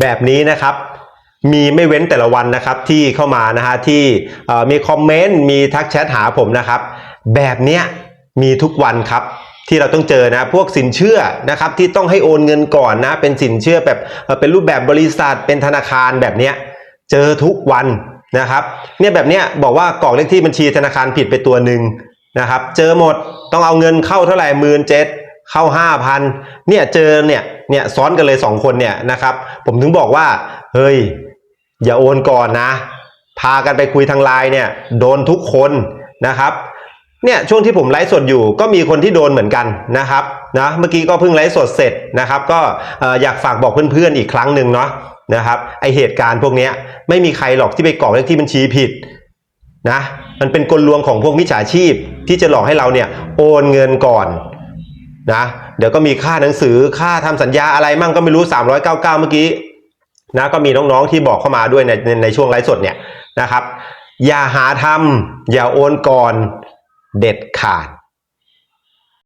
แบบนี้นะครับมีไม่เว้นแต่ละวันนะครับที่เข้ามานะฮะที่มีคอมเมนต์มีทักแชทหาผมนะครับ แบบเนี้ยมีทุกวันครับที่เราต้องเจอนะพวกสินเชื่อนะครับที่ต้องให้โอนเงินก่อนนะเป็นสินเชื่อแบบเอ่อเป็นรูปแบบบริษัทเป็นธนาคารแบบเนี้ยเจอทุกวันนะครับเนี่ยแบบเนี้ยบอกว่ากรอกเลขที่บัญชีธนาคารผิดไปตัวหนึ่งนะครับ เจอหมดต้องเอาเงินเข้าเท่าไหร่หมื่นเจ็ดเข้าห้าพันเนี่ยเจอเนี่ย เนี่ยซ้อนกันเลยสองคนเนี่ยนะครับ ผมถึงบอกว่า เฮ้ย อย่าโอนก่อนนะ พากันไปคุยทางไลน์เนี่ยโดนทุกคนนะครับเนี่ยช่วงที่ผมไลฟ์สดอยู่ก็มีคนที่โดนเหมือนกันนะครับนะเมื่อกี้ก็เพิ่งไลฟ์สดเสร็จนะครับ ก็เอ่อยากฝากบอกเพื่อนๆอีกครั้งหนึ่งเนาะนะครับไอเหตุการณ์พวกนี้ไม่มีใครหรอกที่ไปกรอกเลขที่บัญชีผิดนะมันเป็นกลลวงของพวกมิจฉาชีพที่จะหลอกให้เราเนี่ยโอนเงินก่อน นะเดี๋ยวก็มีค่าหนังสือค่าทำสัญญาอะไรมั่งก็ไม่รู้ 399 เมื่อกี้นะก็มีน้องๆที่บอกเข้ามาด้วยในในในช่วงไลฟ์สดเนี่ยนะครับ อย่าหาทำอย่าโอนก่อนเด็ดขาด